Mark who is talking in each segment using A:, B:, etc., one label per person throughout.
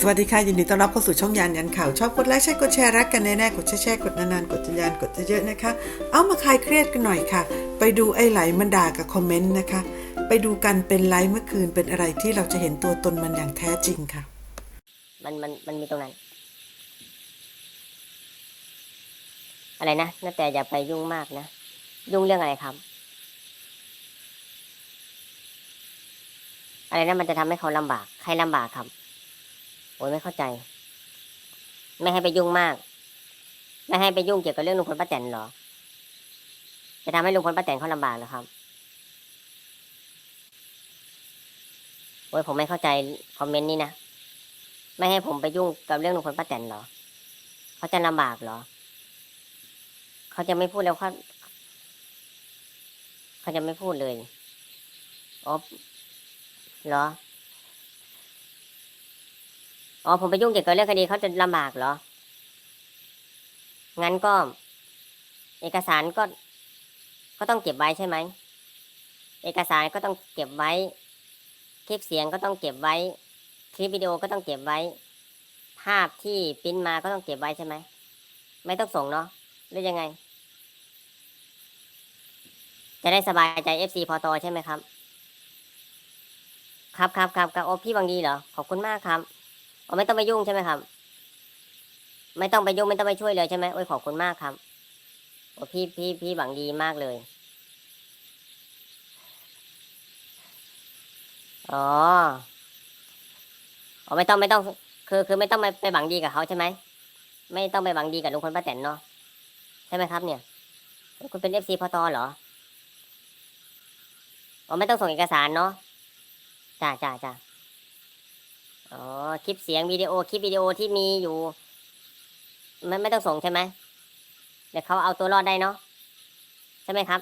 A: สวัสดีค่ะ ยินดีต้อนรับเข้าสู่ช่องยานยันข่าว ชอบกดไลค์ใช่กดแชร์รักกันแน่ๆกดแชร์กดนานๆกดจนยานกดเยอะๆนะคะ เอามาคลายเครียดกันหน่อยค่ะ ไปดูไอ้ไหลมันด่ากับคอมเมนต์นะคะ ไปดูกันเป็นไลฟ์เมื่อคืนเป็นอะไรที่เราจะเห็นตัวตนมันอย่างแท้จริงค่ะ
B: มันมันมันมีตรงนั้น อะไรนะน่าแต่อย่าไปยุ่งมากนะ ยุ่งเรื่องอะไรครับ อะไรนะมันจะทำให้เขาลำบาก ใครลำบากครับ โอ้ยไม่เข้าใจ ไม่ให้ไปยุ่งมาก ไม่ให้ไปยุ่งเกี่ยวกับเรื่องลุงพลป้าแตนเหรอ จะทำให้ลุงพลป้าแตนเขาลำบากเหรอครับ โอ้ยผมไม่เข้าใจคอมเมนต์นี้นะ ไม่ให้ผมไปยุ่งกับเรื่องลุงพลป้าแตนเหรอ เขาจะลำบากเหรอ เขาจะไม่พูดแล้วเขาเขาจะไม่พูดเลยอ๋อเหรอ อ๋อผมไปยุ่งเกี่ยวกับเรื่องคดีเขาจะลำบากเหรอ งั้นก็ เอกสารก็ ก็ต้องเก็บไว้ใช่ไหม เอกสารก็ต้องเก็บไว้ คลิปเสียงก็ต้องเก็บไว้ คลิปวิดีโอก็ต้องเก็บไว้ ภาพที่ปริ้นมาก็ต้องเก็บไว้ใช่ไหม ไม่ต้องส่งเนาะ หรือยังไง จะได้สบายใจ FC พอตอใช่ไหมครับ ครับครับครับครับโอพี่บางดีเหรอ ขอบคุณมากครับ โอ้ไม่ต้องไปยุ่งใช่ไหมครับ ไม่ต้องไปยุ่งไม่ต้องไปช่วยเลยใช่ไหมโอ้ยขอบคุณมากครับโอ้พี่พี่พี่บางดีมากเลย อ๋อ อ๋อไม่ต้องไม่ต้อง คือคือไม่ต้องไปไปหวังดีกับเขาใช่ไหม ไม่ต้องไปหวังดีกับลุงพลป้าแตนเนาะใช่ไหมครับ เนี่ย คุณเป็นเอฟซีพอตอเหรอ อ๋อไม่ต้องส่งเอกสารเนาะจ้าจ้าจ้า อ๋อ คลิปเสียงวิดีโอ คลิปวิดีโอที่มีอยู่ไม่ไม่ต้องส่งใช่ไหม เดี๋ยวเขาเอาตัวรอดได้เนาะ ใช่ไหมครับ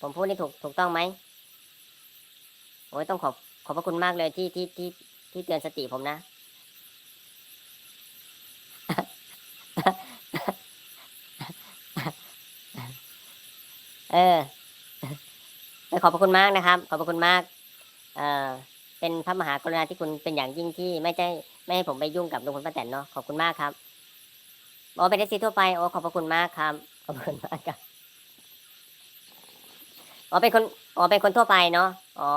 B: ผมพูดนี่ถูกถูกต้องไหม โอ้ยต้องขอบขอบพระคุณมากเลยที่ที่ที่ที่เตือนสติผมนะ เออขอบพระคุณมากนะครับ ขอบพระคุณมาก เอ่อ เป็นพระมหากรุณาธิคุณเป็นอย่างยิ่งที่ไม่ใช่ไม่ให้ผมไปยุ่งกับลุงพลป้าแตนเนาะขอบคุณมากครับโอเป็นเอซีทั่วไปโอ้ขอบพระคุณมากครับขอบคุณมากครับอ๋อเป็นคนอ๋อเป็นคนทั่วไปเนาะอ๋อ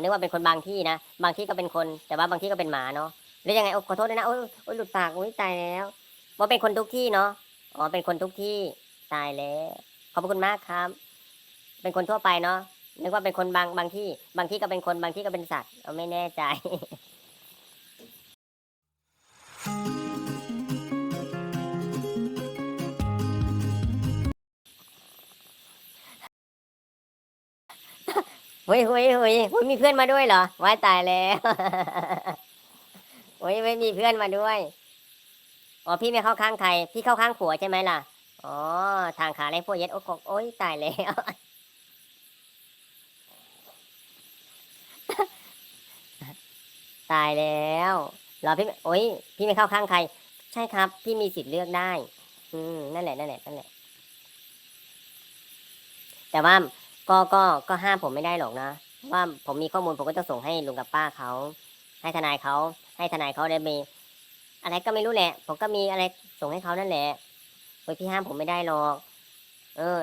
B: นึกว่าเป็นคนบางที่นะบางที่ก็เป็นคน แต่ว่าบางที่ก็เป็นหมาเนาะหรือยังไงโอ้ขอโทษด้วยนะโอ้ยโอ้หลุดปากโอ้ยตายแล้วว่าเป็นคนทุกที่เนาะอ๋อเป็นคนทุกที่ตายแล้วขอบพระคุณมากครับ เป็นคนทั่วไปเนาะ นึกว่าเป็นคนบางบางที่ บางที่ก็เป็นคนบางที่ก็เป็นสัตว์เอาไม่แน่ใจเฮ้ยเฮ้ยเฮ้ยเฮ้ยมีเพื่อนมาด้วยเหรอว้ายตายแล้วเฮ้ยไม่มีเพื่อนมาด้วยอ๋อพี่ไม่เข้าข้างใคร พี่เข้าข้างผัวใช่ไหมล่ะ อ๋อ ทางขาไรพวกเย็ดโอ้โหโอ้ยตายแล้ว ตายแล้วรอพี่โอ้ยพี่ไม่เข้าข้างใคร ใช่ครับ พี่มีสิทธิ์เลือกได้ อืมนั่นแหละนั่นแหละนั่นแหละ แต่ว่าก็ก็ก็ห้ามผมไม่ได้หรอกนะว่าผมมีข้อมูลผมก็ต้องส่งให้ลุงกับป้าเขาให้ทนายเขาให้ทนายเขาได้มีอะไรก็ไม่รู้แหละ ผมก็มีอะไรส่งให้เขานั่นแหละโดยพี่ห้ามผมไม่ได้หรอก เออ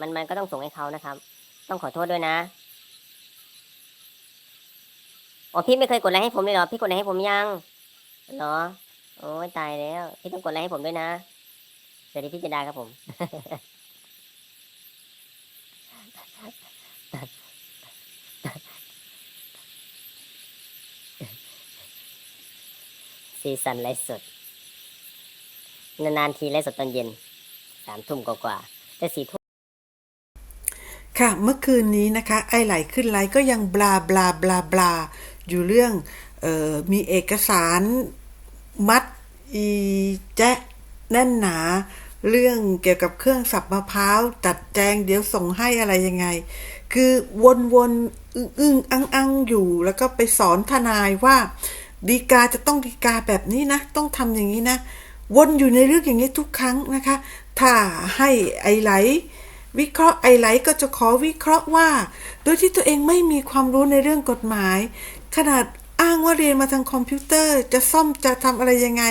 B: มันมันก็ต้องส่งให้เขานะครับ ต้องขอโทษด้วยนะ อ๋อพี่ไม่เคยกดไลค์ให้ผมเลยเหรอ พี่กดไลค์ให้ผมยังเหรอ โอ้ยตายแล้ว พี่ต้องกดไลค์ให้ผมด้วยนะสวัสดีพี่เจดาครับผม ซีซันไลฟ์สด นานๆทีไลฟ์สดตอนเย็นสามทุ่มกว่าๆแต่สี่ทุ่ม
A: ค่ะ เมื่อคืนนี้นะคะ ไอไหลขึ้นไลฟ์ก็ยังบลาบลาบลาบลา อยู่เรื่องออมีเอกสารมัดอีแจ๊ะแน่นหนา เรื่องเกี่ยวกับเครื่องสับมะพร้าวจัดแจงเดี๋ยวส่งให้อะไรยังไง คือวนวนอึ้งอึ้งอังอังอยู่แล้วก็ไปสอนทนายว่าดีกาจะต้องดีกาแบบนี้นะ ต้องทำอย่างนี้นะ วนอยู่ในเรื่องอย่างนี้ทุกครั้งนะคะ ถ้าให้ไอไหลวิเคราะห์ไอไหลก็จะขอวิเคราะห์ว่า โดยที่ตัวเองไม่มีความรู้ในเรื่องกฎหมาย ขนาดอ้างว่าเรียนมาทางคอมพิวเตอร์จะซ่อมจะทำอะไรยังไง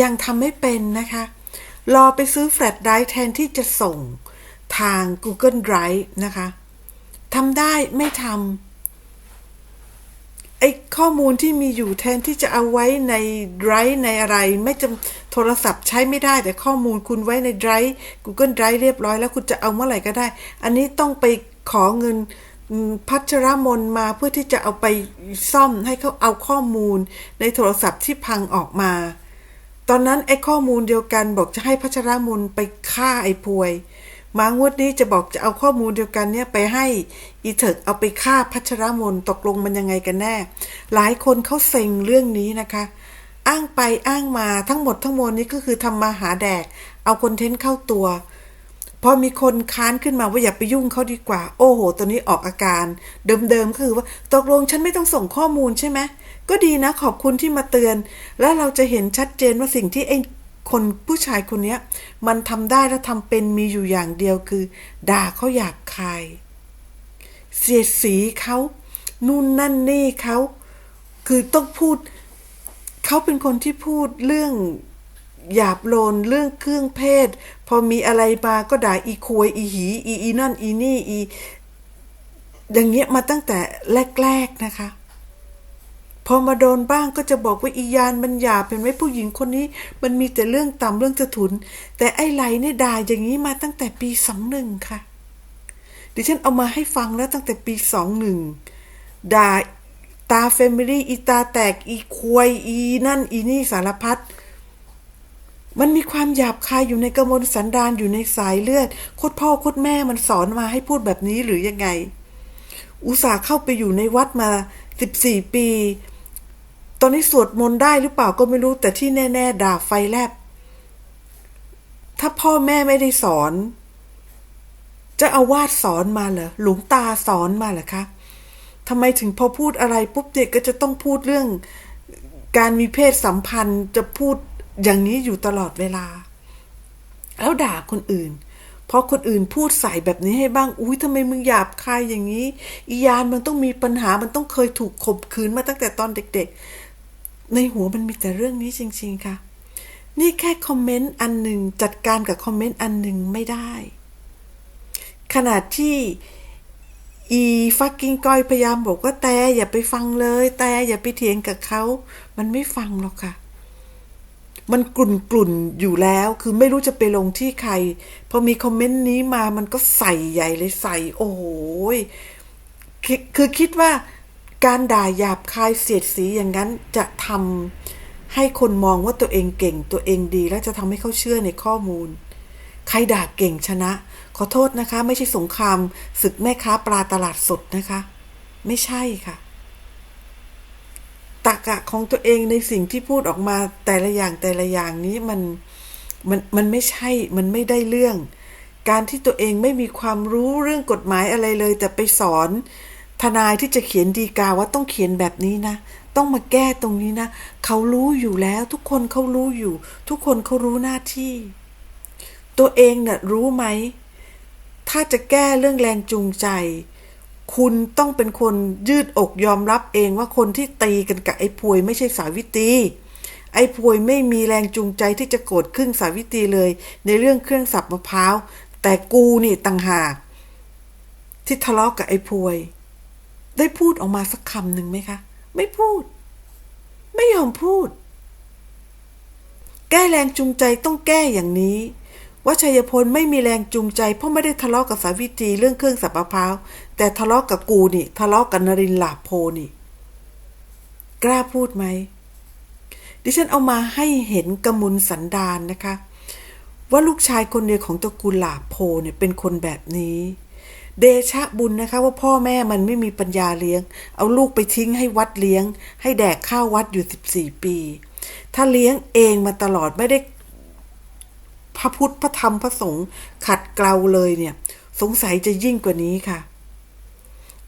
A: ยังทำไม่เป็นนะคะ รอไปซื้อแฟลชไดรฟ์แทนที่จะส่งทาง Google Drive นะคะทำได้ไม่ทำไอ้ข้อมูลที่มีอยู่แทนที่จะเอาไว้ใน Drive ในอะไร ไม่จำโทรศัพท์ใช้ไม่ได้ แต่ข้อมูลคุณไว้ใน Drive Google Drive เรียบร้อยแล้วคุณจะเอาเมื่อไหร่ก็ได้ อันนี้ต้องไปขอเงิน พัชรมนมาเพื่อที่จะเอาไปซ่อมให้เขาเอาข้อมูลในโทรศัพท์ที่พังออกมา ตอนนั้นไอ้ข้อมูลเดียวกันบอกจะให้พัชรมนไปฆ่าไอ้พวย มางวดนี้จะบอกจะเอาข้อมูลเดียวกันเนี่ยไปให้อีเถิกเอาไปฆ่าพัชรมนตกลงมันยังไงกันแน่ หลายคนเขาเซ็งเรื่องนี้นะคะ อ้างไปอ้างมาทั้งหมดทั้งมวลนี้ก็คือทำมาหาแดก เอาคอนเทนต์เข้าตัว พอมีคนค้านขึ้นมาว่าอย่าไปยุ่งเขาดีกว่า โอ้โห ตัวนี้ออกอาการ เดิมๆก็คือว่าตกลงฉันไม่ต้องส่งข้อมูลใช่ไหมก็ดีนะขอบคุณที่มาเตือน แล้วเราจะเห็นชัดเจนว่าสิ่งที่ไอ้คนผู้ชายคนนี้มันทำได้และทำเป็นมีอยู่อย่างเดียวคือ ด่าเขาอยากคาย เสียดสีเขานู่นนั่นนี่เขาคือต้องพูด เขาเป็นคนที่พูดเรื่อง หยาบโลนเรื่องเครื่องเพศ พอมีอะไรมาก็ด่าอีควยอีหีอีอีนั่นอีนี่อีอย่างเงี้ยมาตั้งแต่แรก ๆนะคะ พอมาโดนบ้างก็จะบอกว่าอียานมันหยาบเป็นไว้ผู้หญิงคนนี้ มันมีแต่เรื่องต่ำเรื่องจะถุน แต่ไอ้ไหลเนี่ยด่าอย่างนี้มาตั้งแต่ปีสองหนึ่งค่ะ ดิฉันเอามาให้ฟังแล้วตั้งแต่ปีสองหนึ่งด่าตาเฟมิลี่อีตาแตกอีควยอีนั่นอีนี่สารพัด มันมีความหยาบคายอยู่ในกระมวลสันดานอยู่ในสายเลือดโคตรพ่อโคตรแม่มันสอนมาให้พูดแบบนี้หรือยังไง อุตส่าห์เข้าไปอยู่ในวัดมาสิบสี่ปี ตอนนี้สวดมนต์ได้หรือเปล่าก็ไม่รู้แต่ที่แน่ ๆ ด่าไฟแลบ ถ้าพ่อแม่ไม่ได้สอน จะเอาวาดสอนมาเหรอหลวงตาสอนมาเหรอคะทำไมถึงพอพูดอะไรปุ๊บเด็กก็จะต้องพูดเรื่องการมีเพศสัมพันธ์จะพูด อย่างนี้อยู่ตลอดเวลา แล้วด่าคนอื่นพอคนอื่นพูดใส่แบบนี้ให้บ้าง อุ้ยทำไมมึงหยาบคายอย่างนี้ อียานมันต้องมีปัญหา มันต้องเคยถูกข่มขืนมาตั้งแต่ตอนเด็ก ๆ ในหัวมันมีแต่เรื่องนี้จริง ๆ ค่ะ นี่แค่คอมเมนต์อันหนึ่งจัดการกับคอมเมนต์อันหนึ่งไม่ได้ ขนาดที่อีฟักกิ้งก้อยพยายามบอกว่าแต่อย่าไปฟังเลย แต่อย่าไปเถียงกับเขา มันไม่ฟังหรอกค่ะ มันกลุ่นกลุ่นๆอยู่แล้ว คือไม่รู้จะไปลงที่ใคร พอมีคอมเมนต์นี้มามันก็ใส่ใหญ่เลยใส่ โอ้โหคือคิดว่าการด่าหยาบคายเสียดสีอย่างนั้นจะทำให้คนมองว่าตัวเองเก่งตัวเองดี และจะทำให้เขาเชื่อในข้อมูล ใครด่าเก่งชนะ ขอโทษนะคะ ไม่ใช่สงครามศึกแม่ค้าปลาตลาดสดนะคะ ไม่ใช่ค่ะ รกะของตัวเองในสิ่งที่พูดออกมาแต่ละอย่างแต่ละอย่างนี้มันมันมันไม่ใช่ มันไม่ได้เรื่อง การที่ตัวเองไม่มีความรู้เรื่องกฎหมายอะไรเลย แต่ไปสอนทนายที่จะเขียนดีกาว่าต้องเขียนแบบนี้นะ ต้องมาแก้ตรงนี้นะ เขารู้อยู่แล้ว ทุกคนเขารู้อยู่ ทุกคนเขารู้หน้าที่ ตัวเองเน่ะรู้ไหม ถ้าจะแก้เรื่องแรงจูงใจ คุณต้องเป็นคนยืดอกยอมรับเองว่าคนที่ตีกันกับไอ้พวยไม่ใช่สาวิตรีไอ้พวยไม่มีแรงจูงใจที่จะโกรธครึ่งสาวิตรีเลย ในเรื่องเครื่องสับมะพร้าวแต่กูนี่ต่างหาก ที่ทะเลาะกับไอ้พวย ได้พูดออกมาสักคำหนึ่งไหมคะ ไม่พูด ไม่ยอมพูด แก้แรงจูงใจต้องแก้อย่างนี้ ว่าชัยพลไม่มีแรงจูงใจเพราะไม่ได้ทะเลาะกับสาวิตรีเรื่องเครื่องสับมะพร้าวแต่ทะเลาะกับกูนี่ ทะเลาะกับนรินหลาโพนี่ กล้าพูดไหม ดิฉันเอามาให้เห็นกมุลสันดานนะคะ ว่าลูกชายคนเดียวของตระกูลหลาโพเนี่ยเป็นคนแบบนี้ เดชะบุญนะคะ ว่าพ่อแม่มันไม่มีปัญญาเลี้ยง เอาลูกไปทิ้งให้วัดเลี้ยง ให้แดกข้าววัดอยู่สิบสี่ปี ถ้าเลี้ยงเองมาตลอดไม่ได้ พระพุทธพระธรรมพระสงฆ์ขัดเกลาเลยเนี่ย สงสัยจะยิ่งกว่านี้ค่ะ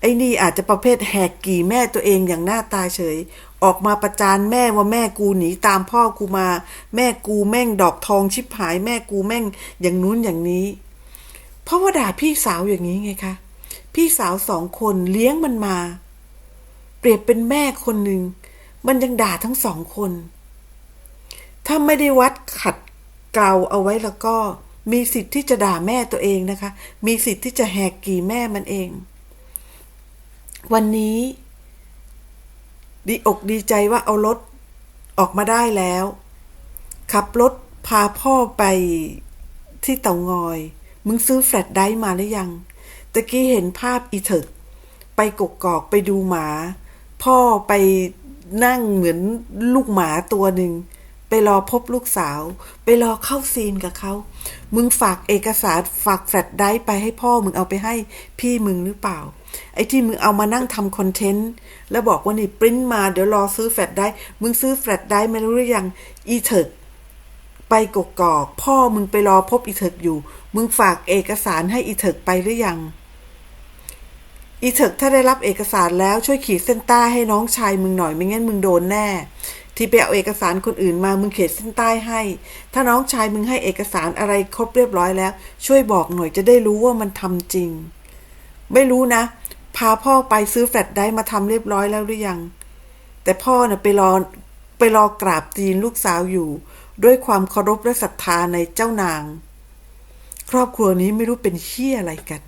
A: ไอ้นี่อาจจะประเภทแหกกี่แม่ตัวเองอย่างหน้าตาเฉย ออกมาประจานแม่ว่าแม่กูหนีตามพ่อกูมา แม่กูแม่งดอกทองชิบหายแม่กูแม่งอย่างนู้นอย่างนี้ เพราะว่าด่าพี่สาวอย่างนี้ไงคะพี่สาวสองคนเลี้ยงมันมา เปรียบเป็นแม่คนหนึ่งมันยังด่าทั้งสองคน ถ้าไม่ได้วัดขัด เกาเอาไว้แล้วก็มีสิทธิ์ที่จะด่าแม่ตัวเองนะคะ มีสิทธิ์ที่จะแหกกี่แม่มันเอง วันนี้ ดีอกดีใจว่าเอารถออกมาได้แล้ว ขับรถพาพ่อไปที่เต่างอย มึงซื้อแฟลตไดรฟ์มาหรือยัง ตะกี้เห็นภาพอีเถิกไปกกอกไปดูหมา พ่อไปนั่งเหมือนลูกหมาตัวหนึ่ง ไปรอพบลูกสาว ไปรอเข้าซีนกับเขา มึงฝากเอกสารฝากแฟลตไดร์ไปให้พ่อมึงเอาไปให้พี่มึงหรือเปล่า ไอ้ที่มึงเอามานั่งทำคอนเทนต์ แล้วบอกว่านี่ปริ้นมาเดี๋ยวรอซื้อแฟลตไดร์มึงซื้อแฟลตไดรฟ์มารู้หรือยังอีเถิกไปกกอก พ่อมึงไปรอพบอีเถิกอยู่ มึงฝากเอกสารให้อีเถิกไปหรือยังอีเถิกถ้าได้รับเอกสารแล้วช่วยขีดเส้นใต้ให้น้องชายมึงหน่อยไม่งั้นมึงโดนแน่ ที่ไปเอาเอกสารคนอื่นมามึงเขียนเส้นใต้ให้ ถ้าน้องชายมึงให้เอกสารอะไรครบเรียบร้อยแล้ว ช่วยบอกหน่อยจะได้รู้ว่ามันทำจริง ไม่รู้นะ พาพ่อไปซื้อแฟลตได้มาทำเรียบร้อยแล้วหรือยัง แต่พ่อน่ะไปรอไปรอกราบตีนลูกสาวอยู่ ด้วยความเคารพและศรัทธาในเจ้านาง ครอบครัวนี้ไม่รู้เป็นเฮี้ยอะไรกัน